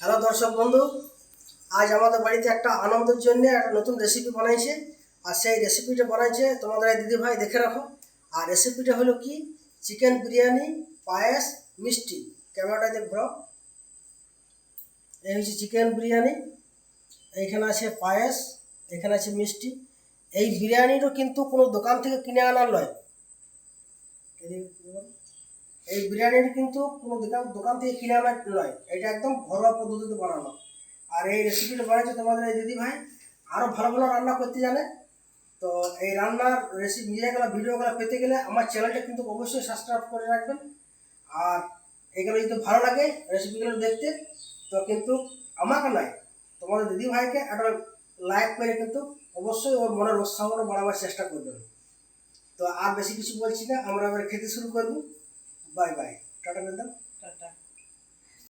Hello দর্শক বন্ধু, আজ আমাদের বাড়িতে একটা আনন্দের জন্য একটা নতুন রেসিপি বানাইছে। আর সেই রেসিপিটা বানাইছে তোমাদের এই দিদি ভাই দেখে রাখো। আর রেসিপিটা হলো কি? চিকেন বিরিয়ানি, পায়েস, মিষ্টি। ক্যামেরাটা দিয়ে ঘোরাও এই হচ্ছে চিকেন বিরিয়ানি, এইখানে আছে পায়েস, এখানে আছে মিষ্টি। এই বিরিয়ানিরও কিন্তু কোনো দোকান থেকে কিনে আনার নয়। এই বিরিয়ানির কিন্তু কোনো দোকান দোকান থেকে কিনে আনা নয়। এটা একদম ঘরোয়া পদ্ধতিতে বানানো। আর এই রেসিপিটা বানাচ্ছে তোমাদের এই দিদি ভাই আরও ভালো ভালো রান্না করতে জানে, তো এই রান্নার রেসিপি ইয়েগুলো ভিডিওগুলো পেতে গেলে আমার চ্যানেলটা কিন্তু অবশ্যই সাবস্ক্রাইব করে রাখবেন। আর এগুলো যদি ভালো লাগে রেসিপিগুলো দেখতে, তো কিন্তু আমাকে নয়, তোমাদের দিদি ভাইকে একটা লাইক করে কিন্তু অবশ্যই ওর মনের উৎসাহটা বাড়াবার চেষ্টা করবেন। তো আর বেশি কিছু বলছি না, আমরা এবার খেতে শুরু করব। Bye bye tata বেদাম